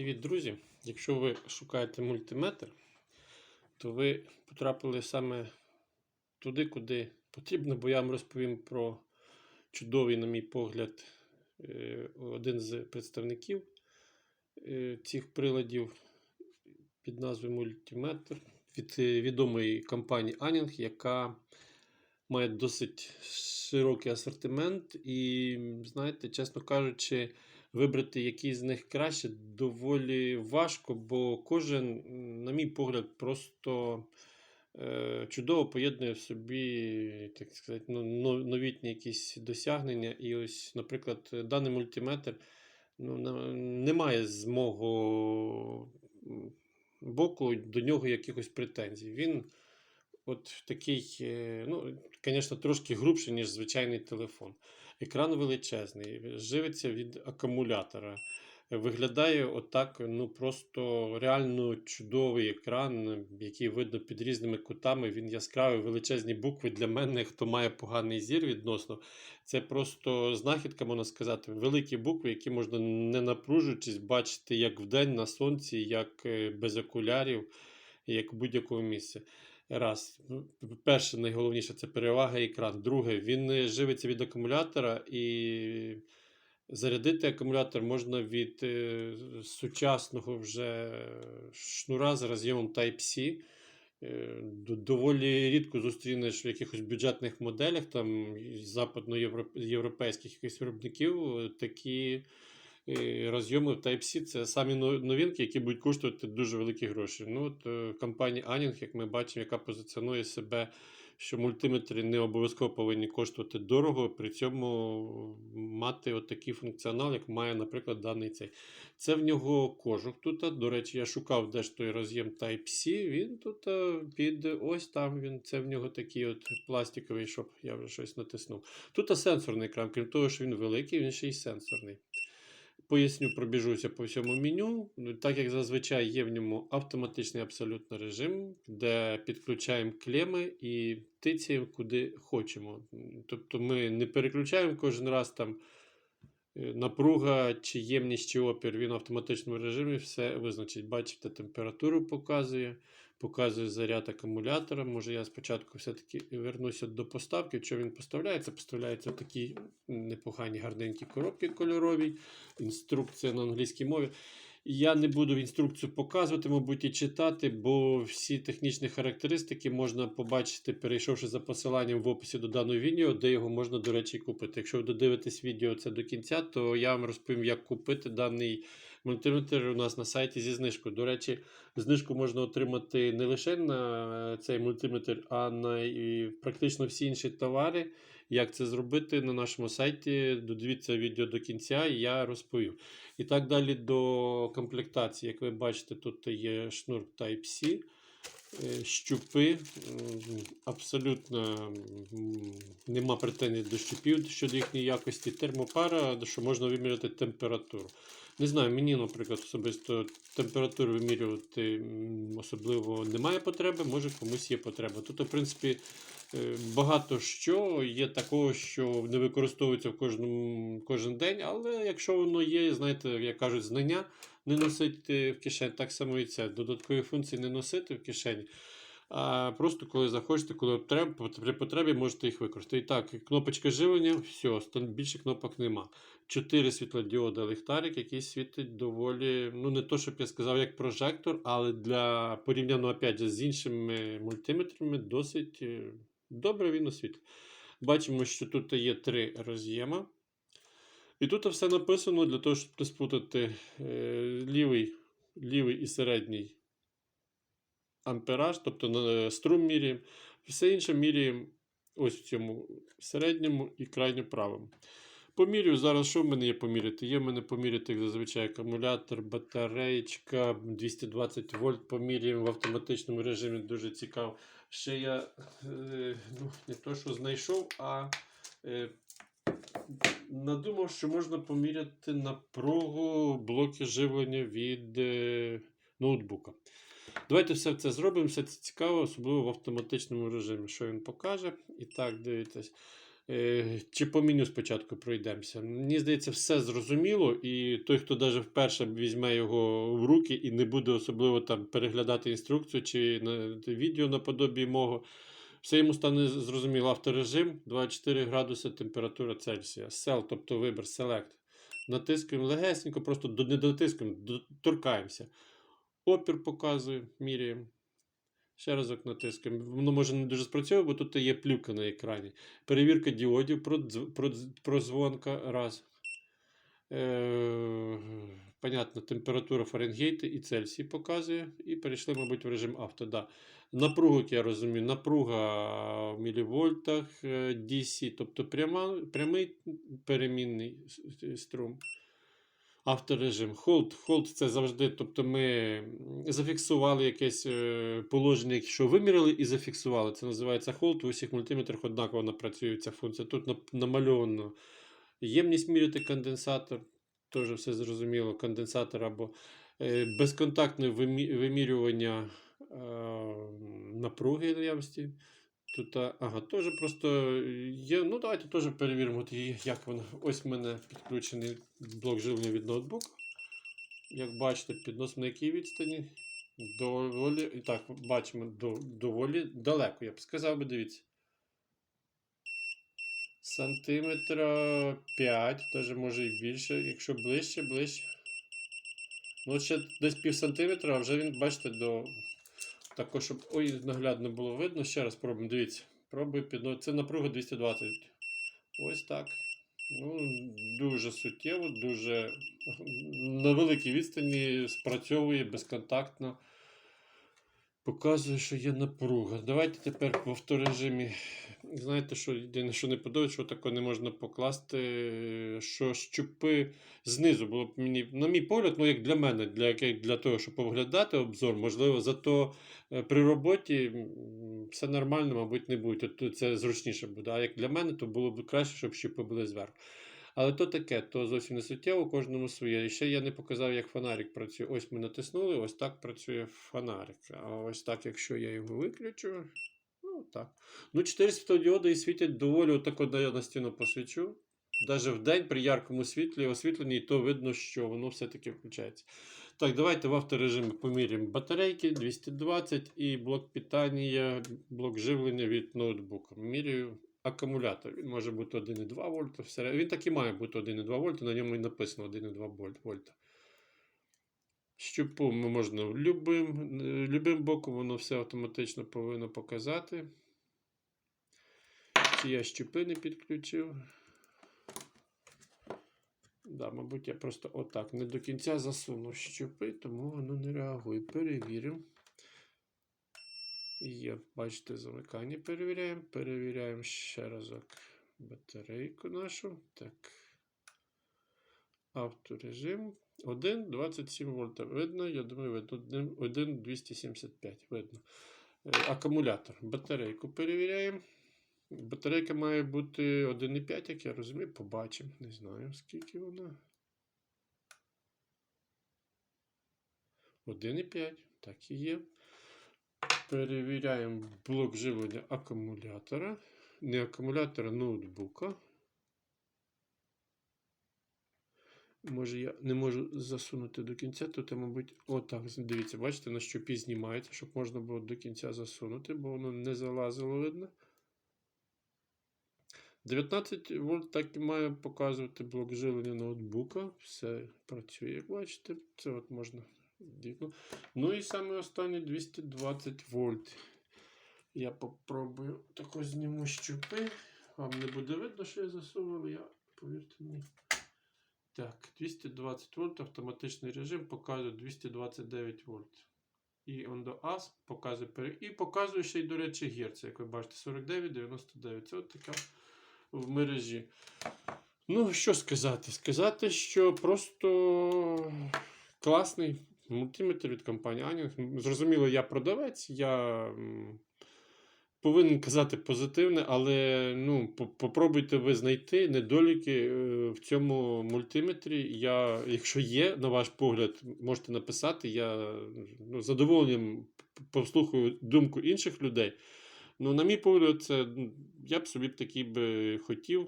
Привіт, друзі! Якщо ви шукаєте мультиметр, то ви потрапили саме туди, куди потрібно, бо я вам розповім про чудовий, на мій погляд, е, один з представників е, цих приладів під назвою мультиметр від е, відомої компанії Anning, яка має досить широкий асортимент, і, знаєте, чесно кажучи, вибрати який з них краще доволі важко, бо кожен, на мій погляд, просто е, чудово поєднує в собі, так сказати, ну, новітні якісь досягнення. І ось, наприклад, даний мультиметр ну, немає з мого боку до нього якихось претензій. Він от такий, е, ну, звісно, трошки грубший, ніж звичайний телефон. Екран величезний, живиться від акумулятора. Виглядає отак, ну просто реально чудовий екран, який видно під різними кутами. Він яскравий, величезні букви для мене, хто має поганий зір відносно. Це просто знахідка, можна сказати, великі букви, які можна не напружуючись бачити як вдень на сонці, як е, без окулярів, як в будь-якому місці. Раз. Ну, Перше, найголовніше це перевага екран. Друге, він живиться від акумулятора і зарядити акумулятор можна від е, сучасного вже шнура з роз'ємом Type-C. Е, Доволі рідко зустрінеш в якихось бюджетних моделях, там западноєвропейських якихось виробників е, такі розйоми в Type-C. Це самі новинки, які будуть коштувати дуже великі гроші. Ну, от, е, компанія Anning, як ми бачимо, яка позиціонує себе, що мультиметри не обов'язково повинні коштувати дорого, при цьому мати от такий функціонал, як має, наприклад, даний цей. Це в нього кожух тут. До речі, я шукав де ж той роз'єм Type-C. Він тут е, під ось там він. Це в нього такий от пластиковий, щоб я вже щось натиснув. Тут сенсорний екран, крім того, що він великий, він ще й сенсорний. Поясню, пробіжуся по всьому меню. Ну, Так як зазвичай є в ньому автоматичний абсолютно режим, де підключаємо клеми і тицяємо куди хочемо. Тобто ми не переключаємо кожен раз там е, напруга, чи ємність, чи опір. Він в автоматичному режимі все визначить. Бачите, температуру показує, показує заряд акумулятора. Може, я спочатку все-таки вернуся до поставки. Що він поставляється? Поставляється в такі непогані гарненькі коробки кольорові, інструкція на англійській мові. Я не буду інструкцію показувати, мабуть, і читати, бо всі технічні характеристики можна побачити, перейшовши за посиланням в описі до даного відео, де його можна, до речі, купити. Якщо ви додивитесь відео це до кінця, то я вам розповім, як купити даний мультиметр у нас на сайті зі знижкою. До речі, знижку можна отримати не лише на цей мультиметр, а на і практично всі інші товари. Як це зробити на нашому сайті? Додивіться відео до кінця, і я розповів. І так далі до комплектації. Як ви бачите, тут є шнур Type-C, е, щупи. Абсолютно нема претензій до щупів щодо їхньої якості. Термопара, що можна виміряти температуру. Не знаю, мені, наприклад, особисто температуру вимірювати особливо немає потреби, може комусь є потреба. Тут, в принципі, е, багато що є такого, що не використовується в кожному, кожен день, але якщо воно є, знаєте, як кажуть, знання не носити в кишені, так само і це. Додаткові функції не носити в кишені. А просто коли захочете, коли при потребі можете їх використати. І так, кнопочка живлення, все, більше кнопок нема. Чотири світлодіода ліхтарик, який світить доволі, ну не то, щоб я сказав, як прожектор, але для порівняно опять з іншими мультиметрами досить е, добре він освітлює. Бачимо, що тут є три роз'єма. І тут все написано для того, щоб не сплутати е, лівий, лівий і середній ампераж, тобто на струм міряємо. Все інше міряємо ось в цьому середньому і крайньо правому. Помірюю зараз, що в мене є поміряти? Є в мене поміряти, як зазвичай, акумулятор, батареєчка, 220 вольт поміряємо в автоматичному режимі, дуже цікаво. Ще я е, ну, не то, що знайшов, а е, надумав, що можна поміряти напругу блоки живлення від е, ноутбука. Давайте все це зробимо, все це цікаво, особливо в автоматичному режимі, що він покаже. І так, дивіться. Е, Чи по меню спочатку пройдемося? Мені здається, все зрозуміло, і той, хто навіть вперше візьме його в руки і не буде особливо там переглядати інструкцію чи відео наподобі мого, все йому стане зрозуміло. Авторежим 24 градуси температура Цельсія. Sell, тобто вибір Select. Натискуємо легесенько, просто не дотискуємо, торкаємося. Опір показує, міряємо. Ще разок натискаємо. Воно може не дуже спрацьовує, бо тут є плівка на екрані. Перевірка діодів, прозвонка. Раз. Е, понятно, температура Фаренгейта і Цельсій показує. І перейшли, мабуть, в режим авто. Да. Напругу, як я розумію, напруга в мілівольтах е, DC, тобто пряма, прямий перемінний струм. Авторежим. Hold. Hold це завжди. Тобто ми зафіксували якесь е, положення, що виміряли і зафіксували. Це називається hold. В усіх мультиметрах однаково напрацює ця функція. Тут намальовано ємність міряти конденсатор. Теж все зрозуміло. Конденсатор або е, безконтактне вимірювання е, напруги наявності. Тут, ага, теж просто є. Ну, давайте теж перевіримо, як воно. Ось в мене підключений блок живлення від ноутбука. Як бачите, підносимо на якій відстані. Доволі, так, бачимо, до, доволі далеко, я б сказав би, дивіться. Сантиметра 5, теж може і більше, якщо ближче, ближче. Ну, ще десь пів сантиметра, а вже він, бачите, до. Також, щоб ой, наглядно було видно. Ще раз пробуємо. Дивіться. Пробую підно. Це напруга 220. Ось так. Ну, дуже суттєво, дуже на великій відстані спрацьовує безконтактно. Показує, що є напруга. Давайте тепер в авторежимі. Знаєте, що єдине, що не подобається, що таке не можна покласти, що щупи знизу було б мені, на мій погляд, ну як для мене, для, для того, щоб оглядати обзор, можливо, зато е, при роботі все нормально, мабуть, не буде. Це зручніше буде. А як для мене, то було б краще, щоб щупи були зверху. Але то таке, то зовсім не суттєво, кожному своє. І ще я не показав, як фонарик працює. Ось ми натиснули, ось так працює фонарик. А ось так, якщо я його виключу, ну так. Ну, 4 світлодіоди і світять доволі отако, де я на стіну посвічу. Навіть в день при яркому світлі освітленні, то видно, що воно все-таки включається. Так, давайте в авторежимі поміряємо батарейки 220 і блок питання, блок живлення від ноутбука. Міряю акумулятор. Він може бути 1,2 вольта. Він так і має бути 1,2 вольта, на ньому і написано 1,2 вольт- вольта. Щупу можна любим, любим боком, воно все автоматично повинно показати. Чи я щупи не підключив? Да, мабуть, я просто отак не до кінця засунув щупи, тому воно не реагує. Перевіримо. Є, бачите, замикання перевіряємо. Перевіряємо ще разок батарейку нашу. Так. Авторежим. 1,27 вольта. Видно, я думаю, видно. 1,275 видно. Е, Акумулятор. Батарейку перевіряємо. Батарейка має бути 1,5, як я розумію, побачимо. Не знаю, скільки вона. 1,5. Так і є. Перевіряємо блок живлення акумулятора. Не акумулятора, ноутбука. Може, я не можу засунути до кінця, тут, мабуть, отак. Дивіться, бачите, на щупі знімається, щоб можна було до кінця засунути, бо воно не залазило, видно. 19 вольт так і має показувати блок живлення ноутбука. Все працює, як бачите. Це от можна. Дійсно. Ну і саме останнє 220 вольт. Я попробую також зніму щупи. Вам не буде видно, що я засунув, я повірте мені. Так, 220 вольт, автоматичний режим показує 229 вольт. І on the AS показує І показує ще й, до речі, герц, як ви бачите, 49-99. Це от така в мережі. Ну, що сказати? Сказати, що просто класний мультиметр від компанії Anning. Зрозуміло, я продавець, я повинен казати позитивне, але ну, попробуйте ви знайти недоліки е, в цьому мультиметрі. Я, якщо є, на ваш погляд, можете написати. Я ну, задоволенням послухаю думку інших людей. Ну, на мій погляд, це я б собі б такий би хотів.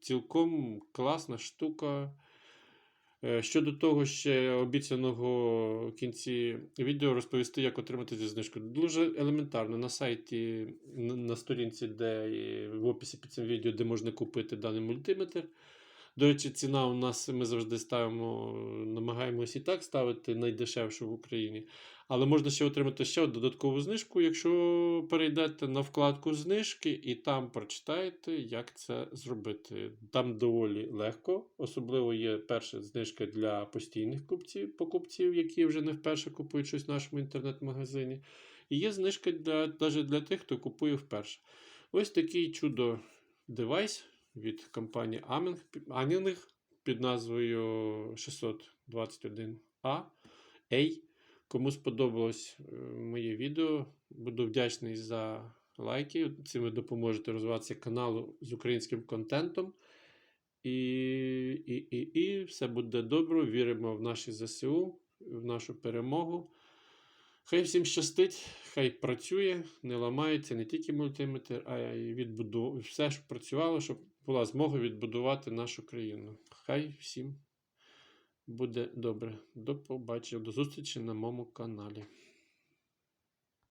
Цілком класна штука. Е, Щодо того, ще обіцяного в кінці відео розповісти, як отримати цю знижку. Дуже елементарно на сайті, на на сторінці, де в описі під цим відео, де можна купити даний мультиметр. До речі, ціна у нас ми завжди ставимо, намагаємось і так ставити найдешевшу в Україні. Але можна ще отримати ще додаткову знижку, якщо перейдете на вкладку знижки і там прочитаєте, як це зробити. Там доволі легко, особливо є перша знижка для постійних купців, покупців, які вже не вперше купують щось в нашому інтернет-магазині. І є знижка для, навіть для тих, хто купує вперше. Ось такий чудо девайс від компанії Anning під назвою 621A. A. Кому сподобалось е, моє відео, буду вдячний за лайки. Цим ви допоможете розвиватися каналу з українським контентом. І, і, і, і все буде добре. Віримо в наші ЗСУ, в нашу перемогу. Хай всім щастить, хай працює, не ламається не тільки мультиметр, а й відбудов... все, щоб працювало, щоб була змога відбудувати нашу країну. Хай всім буде добре. До побачення, до зустрічі на моєму каналі.